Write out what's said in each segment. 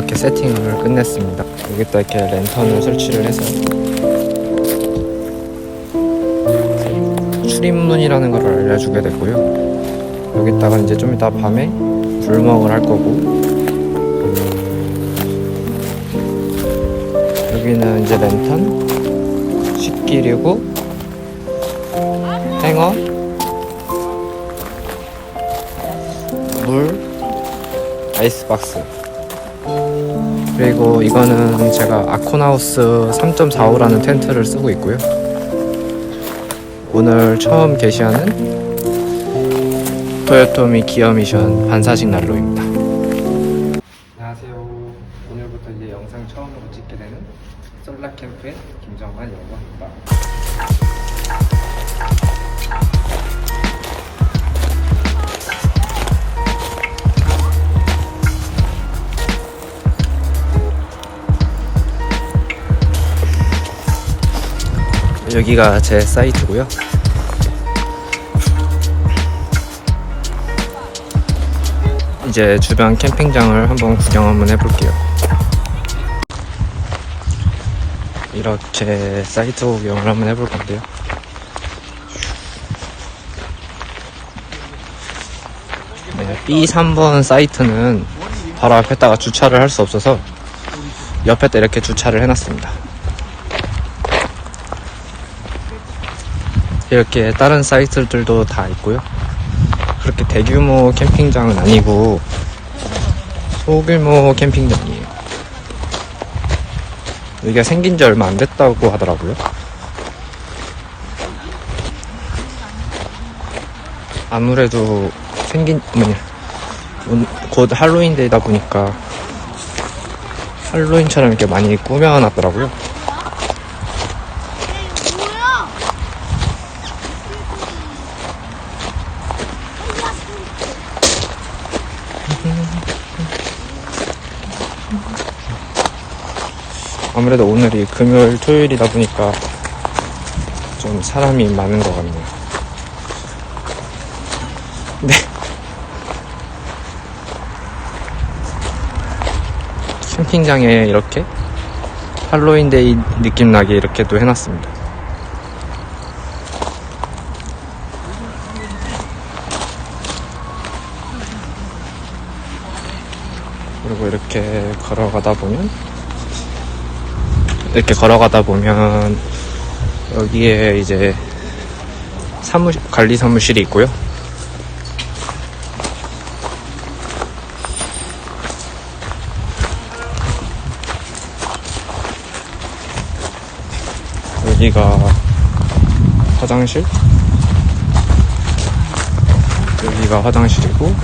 이렇게 세팅을 끝냈습니다. 여기다 이렇게 랜턴을 설치를 해서 출입문이라는 걸 알려주게 됐고요. 여기다가 이제 좀 이따 밤에 불멍을 할 거고 여기는 이제 랜턴, 식기류고 행어, 물, 아이스박스 그리고 이거는 제가 아코나우스 3.45라는 텐트를 쓰고 있고요. 오늘 처음 게시하는 토요토미 기어 미션 반사식 난로입니다 여기가 제 사이트고요. 이제 주변 캠핑장을 한번 구경 한번 해볼게요. 이렇게 사이트 구경을 한번 해볼 건데요. 네, B3번 사이트는 바로 앞에다가 주차를 할 수 없어서 옆에다 이렇게 주차를 해놨습니다. 이렇게 다른 사이트들도 다 있고요. 그렇게 대규모 캠핑장은 아니고 소규모 캠핑장이에요. 이게 생긴 지 얼마 안 됐다고 하더라고요. 아무래도 생긴 뭐냐 온- 곧 할로윈데이다 보니까 할로윈처럼 이렇게 많이 꾸며놨더라고요. 아무래도 오늘이 금요일, 토요일이다 보니까 좀 사람이 많은 것 같네요. 네. 캠핑장에 이렇게 할로윈데이 느낌 나게 이렇게 또 해놨습니다. 그리고 이렇게 걸어가다 보면 이렇게 걸어가다 보면 여기에 이제 사무 관리 사무실이 있고요. 여기가 화장실 여기가 화장실이고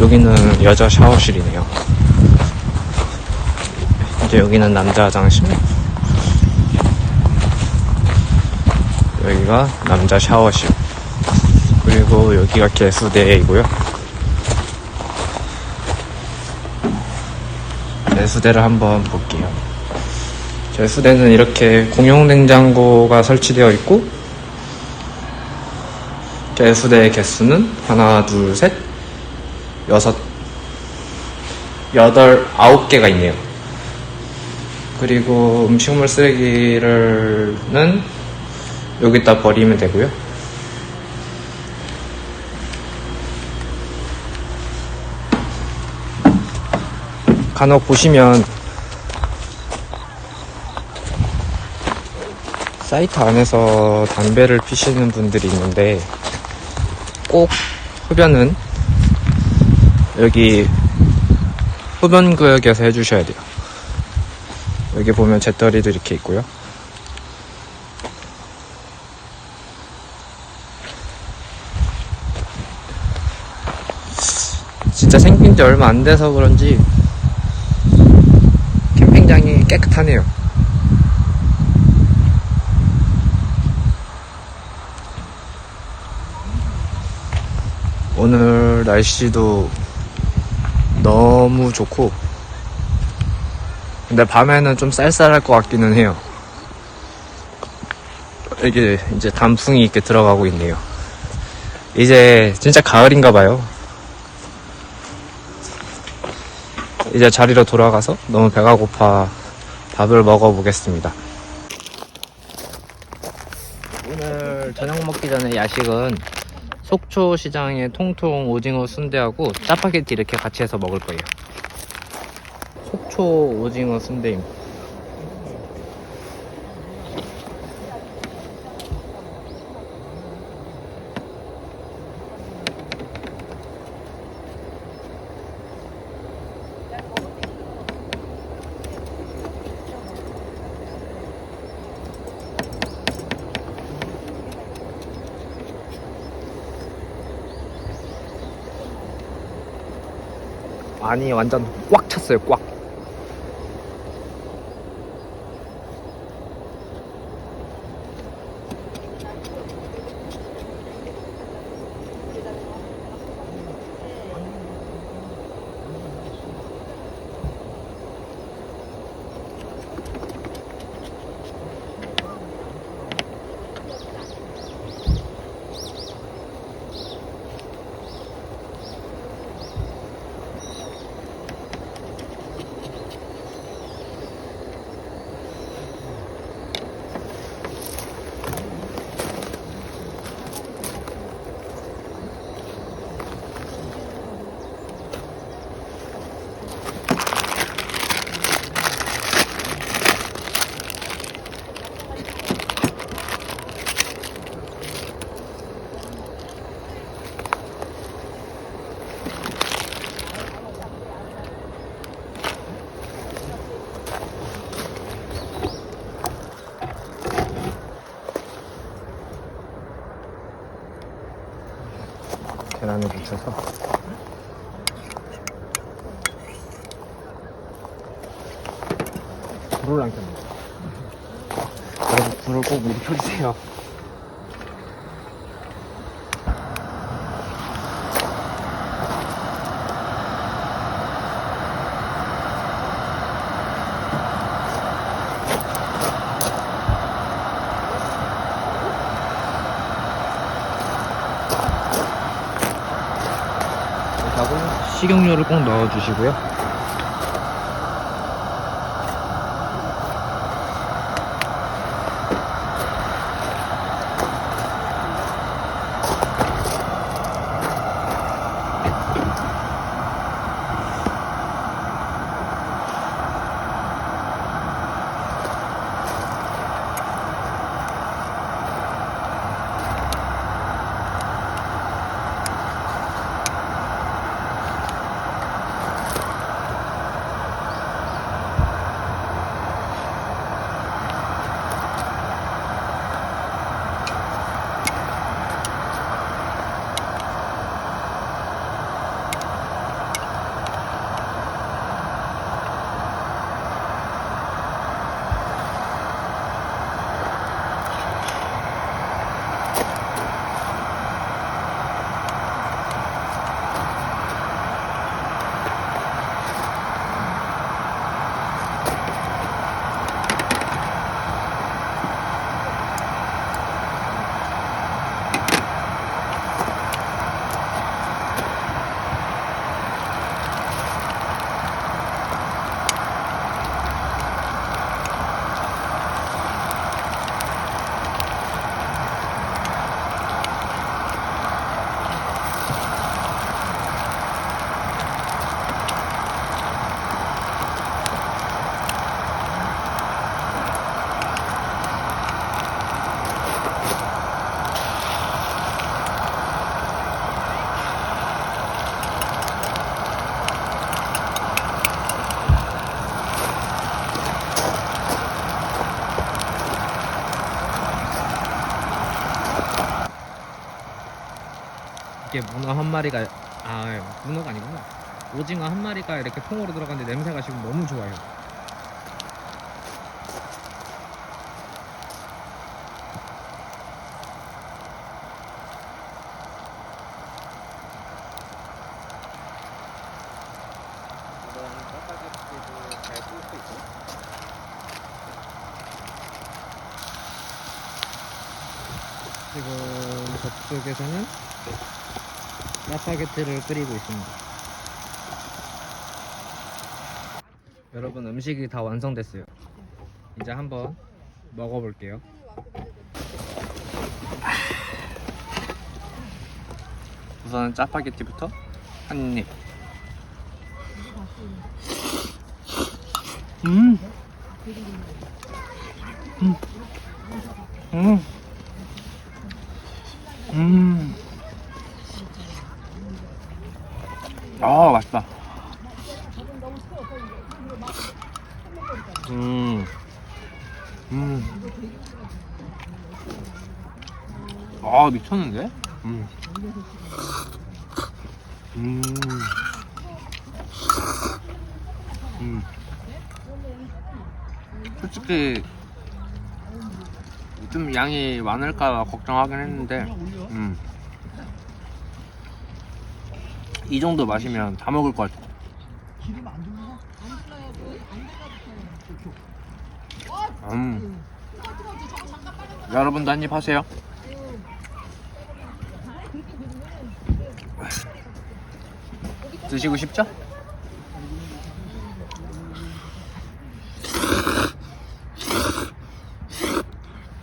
여기는 여자 샤워실이네요. 이제 여기는 남자 화장실. 여기가 남자 샤워실. 그리고 여기가 개수대이고요. 개수대를 한번 볼게요. 개수대는 이렇게 공용 냉장고가 설치되어 있고, 개수대의 개수는 하나, 둘, 셋, 여섯, 여덟, 아홉 개가 있네요. 그리고 음식물 쓰레기를는 여기다 버리면 되고요. 간혹 보시면 사이트 안에서 담배를 피시는 분들이 있는데 꼭 흡연은 여기 흡연 구역에서 해주셔야 돼요. 여기 보면 재떨이도 이렇게 있고요. 진짜 생긴 지 얼마 안 돼서 그런지 캠핑장이 깨끗하네요. 오늘 날씨도 너무 좋고 근데 밤에는 좀 쌀쌀할 것 같기는 해요. 이게 이제 단풍이 이렇게 들어가고 있네요. 이제 진짜 가을인가 봐요. 이제 자리로 돌아가서 너무 배가 고파 밥을 먹어보겠습니다. 오늘 저녁 먹기 전에 야식은 속초 시장의 통통 오징어 순대하고 짜파게티 이렇게 같이 해서 먹을 거예요. 속초 오징어 순대입니다. 아니 완전 꽉 찼어요 꽉 계란을 붙여서 불을 안 켰네. 여러분 불을 꼭 미리 켜주세요 하고 식용유를 꼭 넣어주시고요. 이게 문어 한 마리가 아 문어가 아니구나. 오징어 한 마리가 이렇게 통으로 들어갔는데 냄새가 지금 너무 좋아요. 지금 저쪽에서는 짜파게티를 끓이고 있습니다. 여러분 음식이 다 완성됐어요. 이제 한번 먹어볼게요. 우선 짜파게티부터 한 입. 음. 음. 음. 음. 아, 맛있다. 음. 음. 아, 미쳤는데? 음. 음. 음. 솔직히 좀 양이 많을까 걱정하긴 했는데 음. 이 정도 마시면 다 먹을 것 같아. 음. 여러분도 한입 하세요. 드시고 싶죠?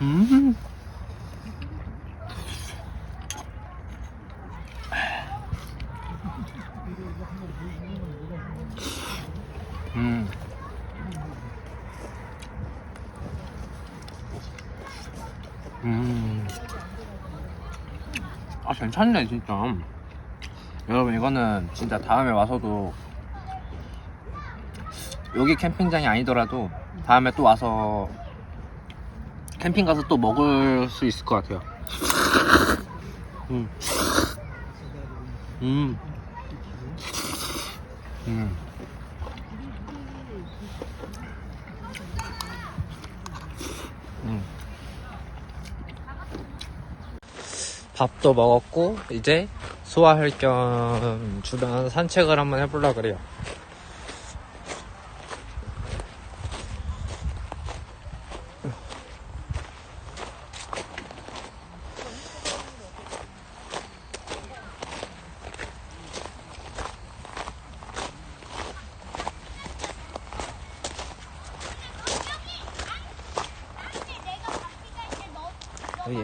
음. 음. 괜찮네, 진짜. 여러분, 이거는 진짜 다음에 와서도 여기 캠핑장이 아니더라도 다음에 또 와서 캠핑 가서 또 먹을 수 있을 것 같아요. 음. 음. 음. 음. 밥도 먹었고 이제 소화할 겸 주변 산책을 한번 해보려 그래요.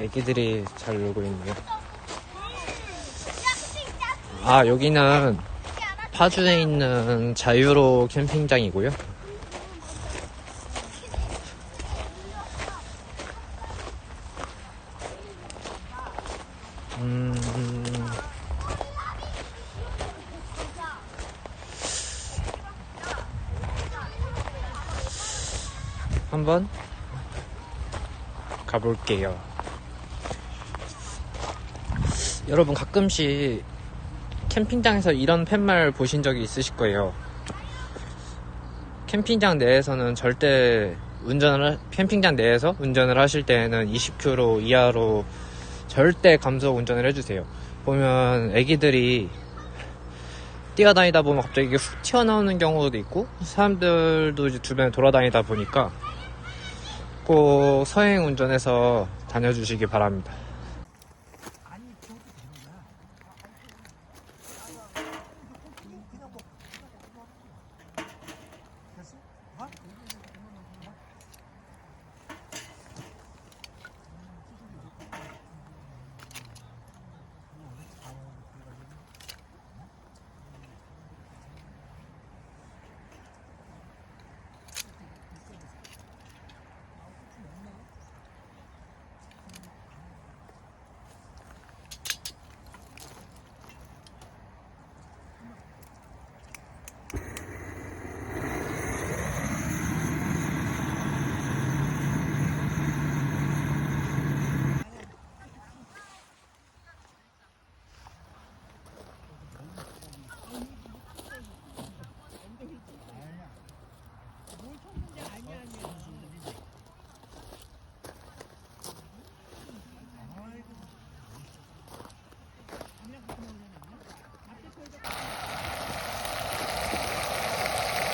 여기 애기들이 잘 놀고 있네요. 아, 여기는 파주에 있는 자유로 캠핑장이고요. 음, 한번 가볼게요. 여러분 가끔씩 캠핑장에서 이런 팻말 보신 적이 있으실 거예요. 캠핑장 내에서는 절대 운전을 하- 캠핑장 내에서 운전을 하실 때에는 20km 이하로 절대 감속 운전을 해주세요. 보면 애기들이 뛰어다니다 보면 갑자기 훅 튀어나오는 경우도 있고 사람들도 이제 주변에 돌아다니다 보니까 꼭 서행 운전해서 다녀주시기 바랍니다.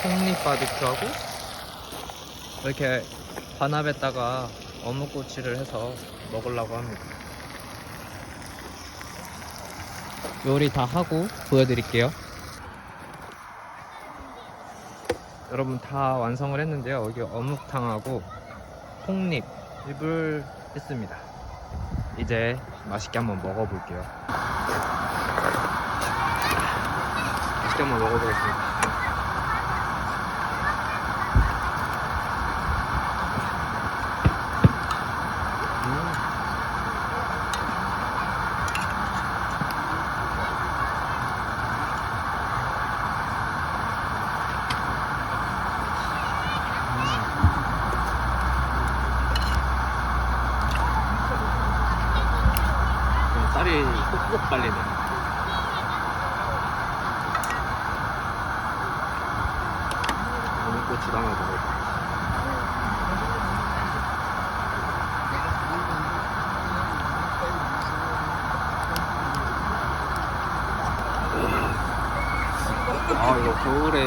콩잎 바비큐하고 이렇게 반합에다가 어묵꼬치를 해서 먹으려고 합니다. 요리 다 하고 보여드릴게요. 여러분 다 완성을 했는데요. 여기 어묵탕하고 홍립을 했습니다. 이제 맛있게 한번 먹어볼게요. 맛있게 한번 먹어보겠습니다. 음. 음, 쌀이 kokkok빨리네. 어묵꼬치도 하나 먹어볼게요. 아 이거 겨울에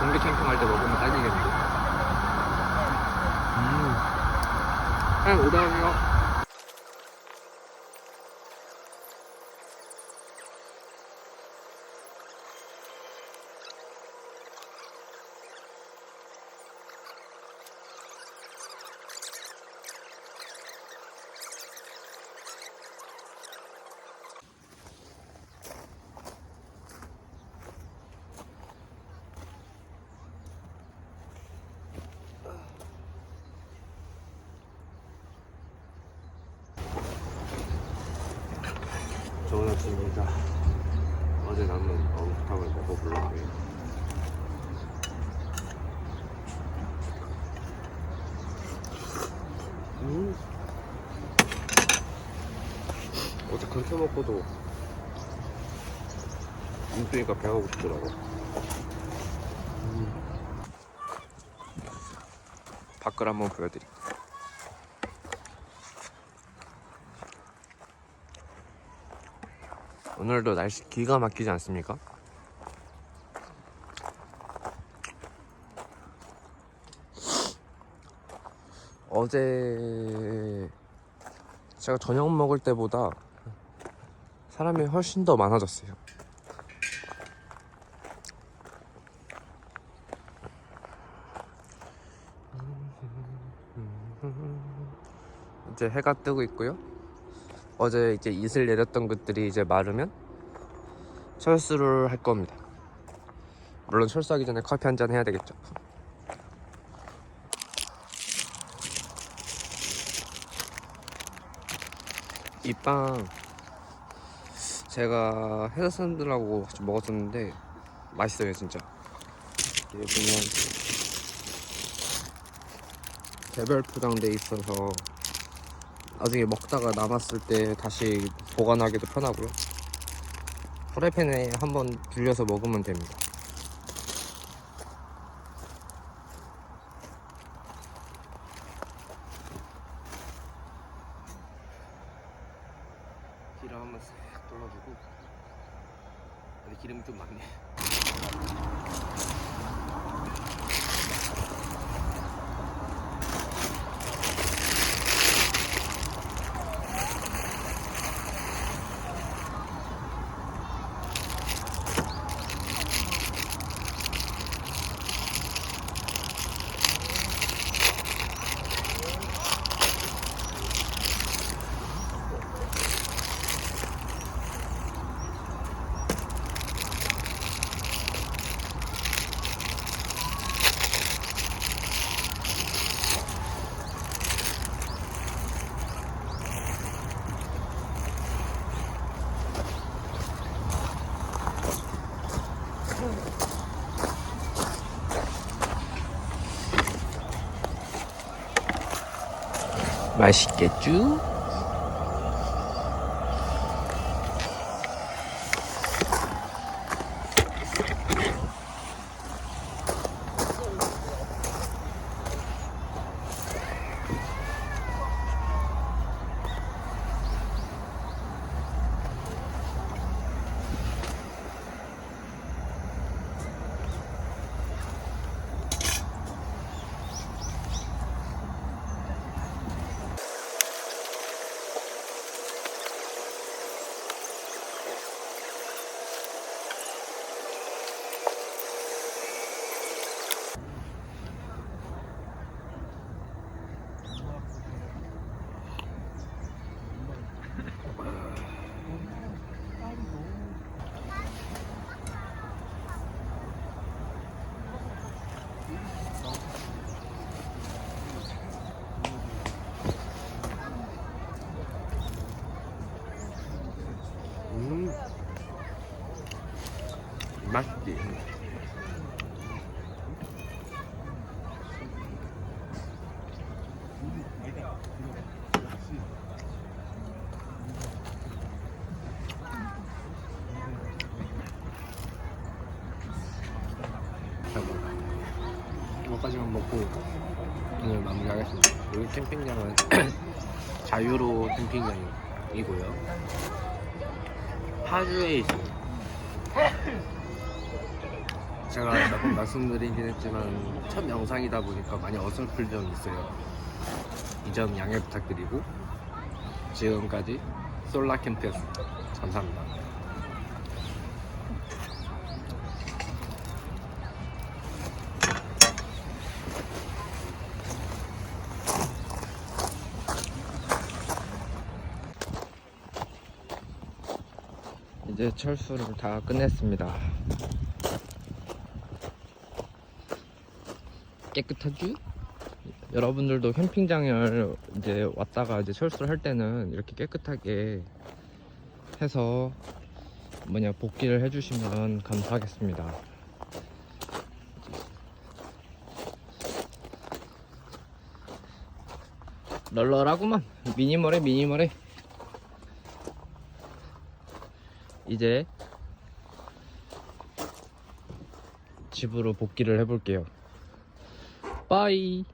동계 캠핑할 때 먹으면 딱이겠는데? 음. 그냥 오더하세요 좋은 아침입니다 어제 남은 어묵탕을 먹어보려고요 음. 어제 그렇게 먹고도 눈 뜨니까 배가 고프더라고 음. 밖을 한번 보여드릴게요 오늘도 날씨 기가 막히지 않습니까? 어제 제가 저녁 먹을 때보다 사람이 훨씬 더 많아졌어요. 이제 해가 뜨고 있고요. 어제 이제 이슬 내렸던 것들이 이제 마르면 철수를 할 겁니다. 물론 철수하기 전에 커피 한 잔 해야 되겠죠. 이빵 제가 회사 사람들하고 같이 먹었었는데 맛있어요 진짜. 이게 보면 개별 포장돼 있어서 나중에 먹다가 남았을 때 다시 보관하기도 편하고요. 프라이팬에 한번 불려서 먹으면 됩니다. 맛있겠죠? 캠핑장이고요. 파주에 있습니다. 제가 몇번 말씀드리긴 했지만 첫 영상이다 보니까 많이 어설플 점이 있어요. 이 점 양해 부탁드리고 지금까지 솔라 캠프였습니다. 감사합니다. 이제 철수를 다 끝냈습니다. 깨끗하죠? 여러분들도 캠핑장을 이제 왔다가 이제 철수를 할 때는 이렇게 깨끗하게 해서 뭐냐 복귀를 해주시면 감사하겠습니다. 널널하구만 미니멀해 미니멀해 이제 집으로 복귀를 해볼게요. 빠이.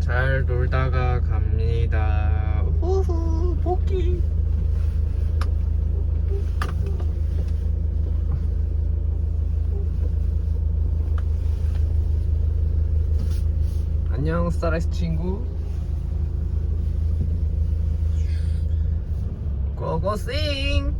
잘 놀다가 갑니다. 후후 복귀. 안녕 스타렉스 친구. 고고싱.